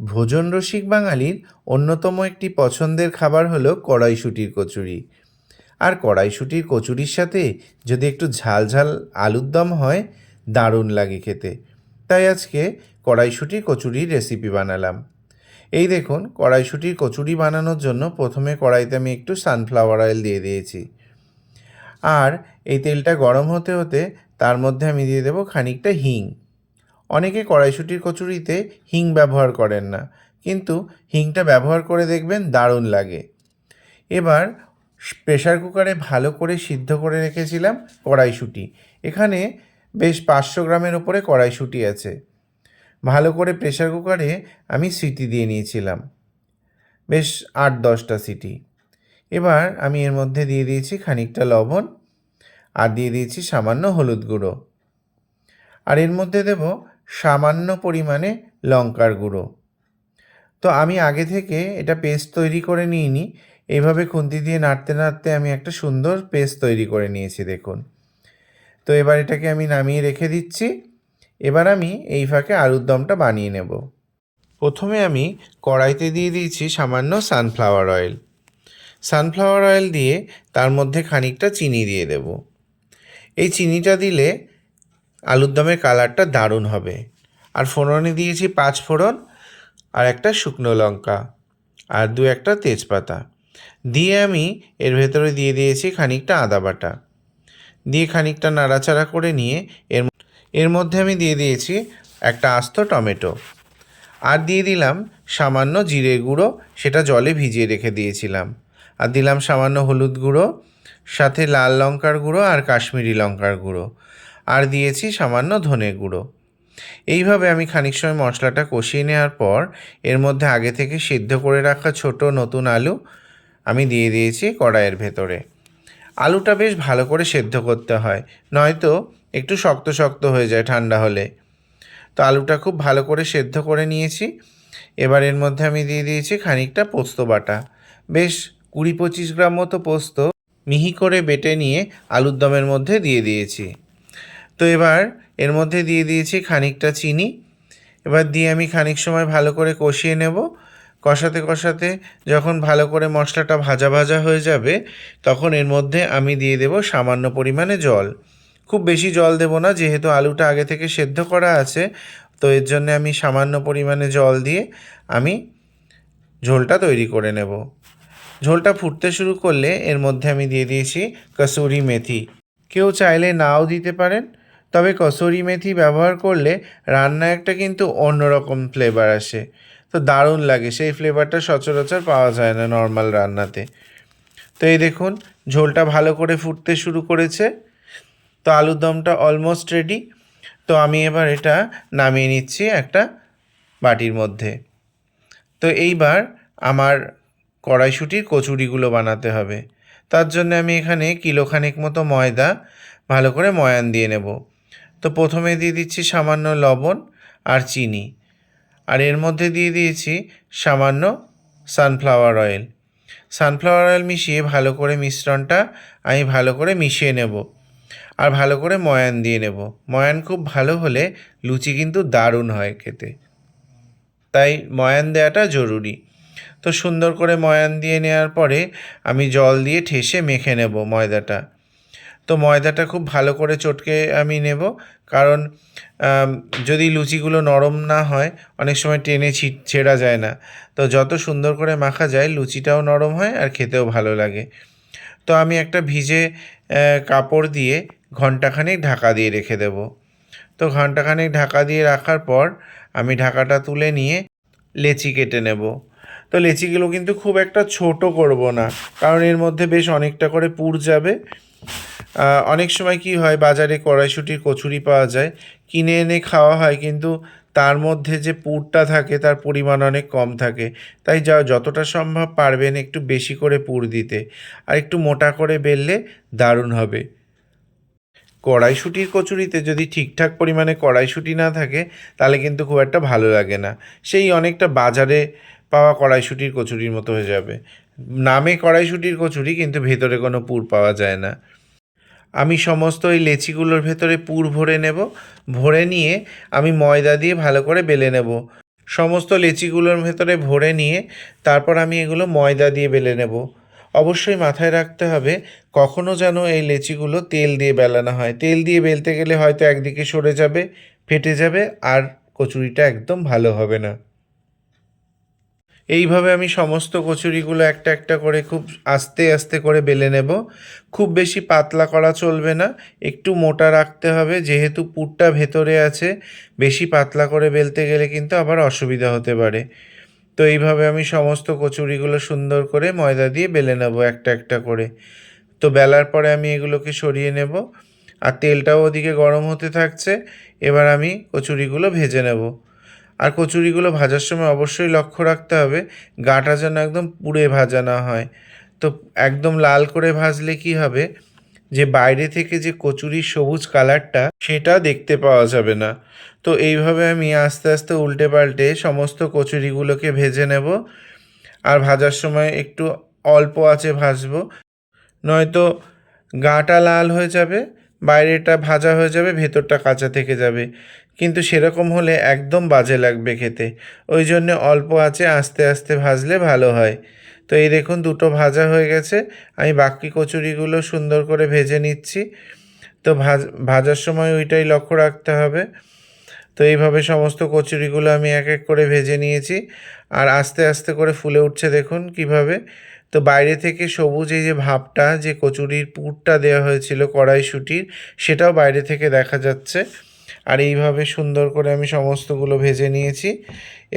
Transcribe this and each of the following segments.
ভোজন রসিক বাঙালির অন্যতম একটি পছন্দের খাবার হলো কড়াইশুঁটির কচুরি। আর কড়াইশুঁটির কচুরির সাথে যদি একটু ঝাল ঝাল আলুর দম হয়, দারুণ লাগে খেতে। তাই আজকে কড়াইশুঁটির কচুরির রেসিপি বানালাম। এই দেখুন, কড়াইশুঁটির কচুরি বানানোর জন্য প্রথমে কড়াইতে আমি একটু সানফ্লাওয়ার অয়েল দিয়ে দিয়েছি। আর এই তেলটা গরম হতে হতে তার মধ্যে আমি দিয়ে দেবো খানিকটা হিং। অনেকে কড়াইশুঁটির কচুরিতে হিং ব্যবহার করেন না, কিন্তু হিংটা ব্যবহার করে দেখবেন দারুণ লাগে। এবার প্রেশার কুকারে ভালো করে সিদ্ধ করে রেখেছিলাম কড়াইশুঁটি। এখানে বেশ পাঁচশো গ্রামের ওপরে কড়াইশুঁটি আছে। ভালো করে প্রেশার কুকারে আমি সিটি দিয়ে নিয়েছিলাম। বেশ আট দশটা সিটি। এবার আমি এর মধ্যে দিয়ে দিয়েছি খানিকটা লবণ আর দিয়ে দিয়েছি সামান্য হলুদ গুঁড়ো। আর এর মধ্যে দেব সামান্য পরিমাণে লঙ্কার গুঁড়ো। তো আমি আগে থেকে এটা পেস্ট তৈরি করে নিইনি। এইভাবে খুন্তি দিয়ে নাড়তে নাড়তে আমি একটা সুন্দর পেস্ট তৈরি করে নিয়েছি, দেখুন। তো এবার এটাকে আমি নামিয়ে রেখে দিচ্ছি। এবার আমি এই ফাঁকে আলুর দমটা বানিয়ে নেব। প্রথমে আমি কড়াইতে দিয়ে দিয়েছি সামান্য সানফ্লাওয়ার অয়েল। সানফ্লাওয়ার অয়েল দিয়ে তার মধ্যে খানিকটা চিনি দিয়ে দেব। এই চিনিটা দিলে আলুর দমের কালারটা দারুণ হবে। আর ফোড়নে দিয়েছি পাঁচ ফোড়ন আর একটা শুকনো লঙ্কা আর দু একটা তেজপাতা। দিয়ে আমি এর ভেতরে দিয়ে দিয়েছি খানিকটা আদা বাটা। দিয়ে খানিকটা নাড়াচাড়া করে নিয়ে এর এর মধ্যে আমি দিয়ে দিয়েছি একটা আস্ত টমেটো। আর দিয়ে দিলাম সামান্য জিরে গুঁড়ো, সেটা জলে ভিজিয়ে রেখে দিয়েছিলাম। আর দিলাম সামান্য হলুদ গুঁড়ো, সাথে লাল লঙ্কার গুঁড়ো আর কাশ্মীরি লঙ্কার গুঁড়ো। আর দিয়েছি সামান্য ধনে গুঁড়ো। এইভাবে আমি খানিক সময় মশলাটা কষিয়ে নেওয়ার পর, এর মধ্যে আগে থেকে সিদ্ধ করে রাখা ছোট নতুন আলু আমি দিয়ে দিয়েছি কড়াইয়ের ভেতরে। আলুটা বেশ ভালো করে সেদ্ধ করতে হয়, নয়তো একটু শক্ত শক্ত হয়ে যায় ঠান্ডা হলে। তো আলুটা খুব ভালো করে সেদ্ধ করে নিয়েছি। এবার এর মধ্যে আমি দিয়ে দিয়েছি খানিকটা পোস্ত বাটা। বেশ কুড়ি পঁচিশ গ্রাম মতো পোস্ত মিহি করে বেটে নিয়ে আলুর দমের মধ্যে দিয়ে দিয়েছি। তো এবার এর মধ্যে দিয়ে দিয়েছি খানিকটা চিনি। এবার দিয়ে আমি খানিক সময় ভালো করে কষিয়ে নেব। কষাতে কষাতে যখন ভালো করে মশলাটা ভাজা ভাজা হয়ে যাবে, তখন এর মধ্যে আমি দিয়ে দেব সামান্য পরিমাণে জল। খুব বেশি জল দেব না, যেহেতু আলুটা আগে থেকে সেদ্ধ করা আছে, তো এর জন্য আমি সামান্য পরিমাণে জল দিয়ে আমি ঝোলটা তৈরি করে নেব। ঝোলটা ফুটতে শুরু করলে এর মধ্যে আমি দিয়ে দিয়েছি কসুরি মেথি। কেউ চাইলে নাও দিতে পারেন। তবে কসুরি মেথি ব্যবহার করলে রান্না একটা কিন্তু অন্যরকম ফ্লেভার আসে। তো দারুণ লাগে, সেই ফ্লেভারটা সচরাচর পাওয়া যায় না নর্মাল রান্নাতে। তো এই দেখুন, ঝোলটা ভালো করে ফুটতে শুরু করেছে। তো আলুর দমটা অলমোস্ট রেডি তো আমি এবার এটা নামিয়ে নিচ্ছি একটা বাটির মধ্যে। তো এইবার আমার কড়াইশুটির কচুরিগুলো বানাতে হবে। তার জন্য আমি এখানে কিলোখানেক মতো ময়দা ভালো করে ময়ান দিয়ে নেব। তো প্রথমে দিয়ে দিচ্ছি সামান্য লবণ আর চিনি। আর এর মধ্যে দিয়ে দিয়েছি সামান্য সানফ্লাওয়ার অয়েল সানফ্লাওয়ার অয়েল মিশিয়ে ভালো করে মিশ্রণটা আমি ভালো করে মিশিয়ে নেব। আর ভালো করে ময়ান দিয়ে নেব। ময়ান খুব ভালো হলে লুচি কিন্তু দারুণ হয় খেতে। তাই ময়ান দেওয়াটা জরুরি। তো সুন্দর করে ময়ান দিয়ে নেওয়ার পরে আমি জল দিয়ে ঠেসে মেখে নেব ময়দাটা। তো ময়দাটা খুব ভালো করে চটকে আমি নেব। কারণ যদি লুচিগুলো নরম না হয়, অনেক সময় টেনে ছেঁড়া যায় না। তো যত সুন্দর করে মাখা যায়, লুচিটাও নরম হয় আর খেতেও ভালো লাগে। তো আমি একটা ভিজে কাপড় দিয়ে ঘন্টাখানেক ঢাকা দিয়ে রেখে দেব। তো ঘন্টাখানেক ঢাকা দিয়ে রাখার পর, আমি ঢাকাটা তুলে নিয়ে লেচি কেটে নেব। তো লেচিগুলো কিন্তু খুব একটা ছোট করব না, কারণ এর মধ্যে বেশ অনেকটা করে পুর যাবে। অনেক সময় কি হয়, বাজারে কড়াইশুটির কচুরি পাওয়া যায়, কিনে এনে খাওয়া হয়, কিন্তু তার মধ্যে যে পুরটা থাকে, তার পরিমাণ অনেক কম থাকে। তাই যা, যতটা সম্ভব পারবেন একটু বেশি করে পুর দিতে, আর একটু মোটা করে বেললে দারুণ হবে। কড়াইশুটির কচুরিতে যদি ঠিকঠাক পরিমাণে কড়াইশুটি না থাকে, তাহলে কিন্তু খুব একটা ভালো লাগে না। সেই অনেকটা বাজারে পাওয়া কড়াইশুটির কচুরির মতো হয়ে যাবে। নামে কড়াইশুটির কচুরি, কিন্তু ভেতরে কোনো পুর পাওয়া যায় না। আমি সমস্ত ওই লেচিগুলোর ভেতরে পুর ভরে নেব, ভরে নিয়ে আমি ময়দা দিয়ে ভালো করে বেলে নেব। সমস্ত লেচিগুলোর ভেতরে ভরে নিয়ে তারপর আমি এগুলো ময়দা দিয়ে বেলে নেব। অবশ্যই মাথায় রাখতে হবে, কখনো যেন এই লেচিগুলো তেল দিয়ে বেলানো হয়। তেল দিয়ে বেলতে গেলে হয়তো একদিকে সরে যাবে, ফেটে যাবে, আর কচুরিটা একদম ভালো হবে না। এইভাবে আমি সমস্ত কচুরিগুলো একটা একটা করে খুব আস্তে আস্তে করে বেলে নেব। খুব বেশি পাতলা করা চলবে না, একটু মোটা রাখতে হবে, যেহেতু পুরটা ভেতরে আছে, বেশি পাতলা করে বেলতে গেলে কিন্তু আবার অসুবিধা হতে পারে। তো এইভাবে আমি সমস্ত কচুরিগুলো সুন্দর করে ময়দা দিয়ে বেলে নেব একটা একটা করে। তো বেলার পরে আমি এগুলোকে সরিয়ে নেব। আর তেলটাও ওদিকে গরম হতে থাকছে, এবার আমি কচুরিগুলো ভেজে নেব। আর কচুরিগুলো ভাজার সময় অবশ্যই লক্ষ্য রাখতে হবে, গাটা যেন একদম পুড়ে ভাজা না হয়। তো একদম লাল করে ভাজলে কি হবে? যে বাইরে থেকে যে কচুরির সবুজ কালারটা, সেটা দেখতে পাওয়া যাবে না। তো এইভাবে আমি আস্তে আস্তে উল্টে পাল্টে সমস্ত কচুরিগুলোকে ভেজে নেব আর ভাজার সময় একটু অল্প আছে ভাজবো। নয়তো গাটা লাল হয়ে যাবে বাইরেটা ভাজা হয়ে যাবে, ভেতরটা কাঁচা থেকে যাবে। কিন্তু সেরকম হলে একদম বাজে লাগবে খেতে। ওই জন্য অল্প আছে আস্তে আস্তে ভাজলে ভালো হয়। তো এই দেখুন, দুটো ভাজা হয়ে গেছে। আমি বাকি কচুরিগুলো সুন্দর করে ভেজে নিচ্ছি। তো ভাজ, ভাজার সময় ওইটাই লক্ষ্য রাখতে হবে। তো এইভাবে সমস্ত কচুরিগুলো আমি এক এক করে ভেজে নিয়েছি। আর আস্তে আস্তে করে ফুলে উঠছে দেখুন কীভাবে। তো বাইরে থেকে সবুজ এই যে ভাবটা, যে কচুরির পুরটা দেওয়া হয়েছিল কড়াইশুটির, সেটাও বাইরে থেকে দেখা যাচ্ছে। আর এইভাবে সুন্দর করে আমি সমস্তগুলো ভেজে নিয়েছি।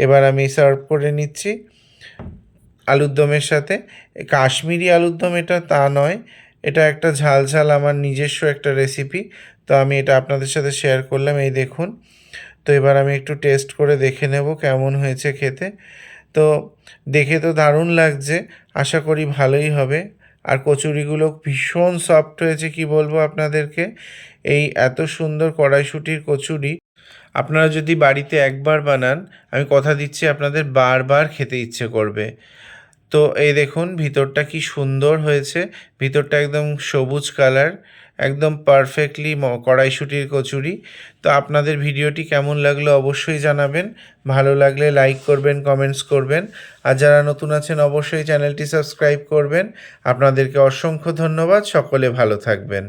এবার আমি সার্ভ করে নিচ্ছি আলুর দমের সাথে। কাশ্মীরি আলুর দম এটা তা নয়, এটা একটা ঝাল ঝাল আমার নিজস্ব একটা রেসিপি তো আমি এটা আপনাদের সাথে শেয়ার করলাম, এই দেখুন। তো এবার আমি একটু টেস্ট করে দেখে নেব কেমন হয়েছে খেতে। তো দেখে তো দারুণ লাগছে আশা করি ভালোই হবে। আর কচুরিগুলো ভীষণ সফট হয়েছে, কি বলব আপনাদেরকে? এই এত সুন্দর কড়াইশুটির কচুরি। আপনারা যদি বাড়িতে একবার বানান, আমি কথা দিচ্ছি, আপনাদের বারবার খেতে ইচ্ছে করবে। তো এই দেখুন, ভিতরটা কি সুন্দর হয়েছে। ভিতরটা একদম সবুজ কালার একদম পারফেক্টলি কড়াইশুটির কচুরি। তো আপনাদের ভিডিওটি কেমন লাগল অবশ্যই জানাবেন। ভালো লাগলে লাইক করবেন কমেন্টস করবেন। আর যারা নতুন আছেন অবশ্যই চ্যানেলটি সাবস্ক্রাইব করবেন। আপনাদেরকে অসংখ্য ধন্যবাদ। সকলে ভালো থাকবেন।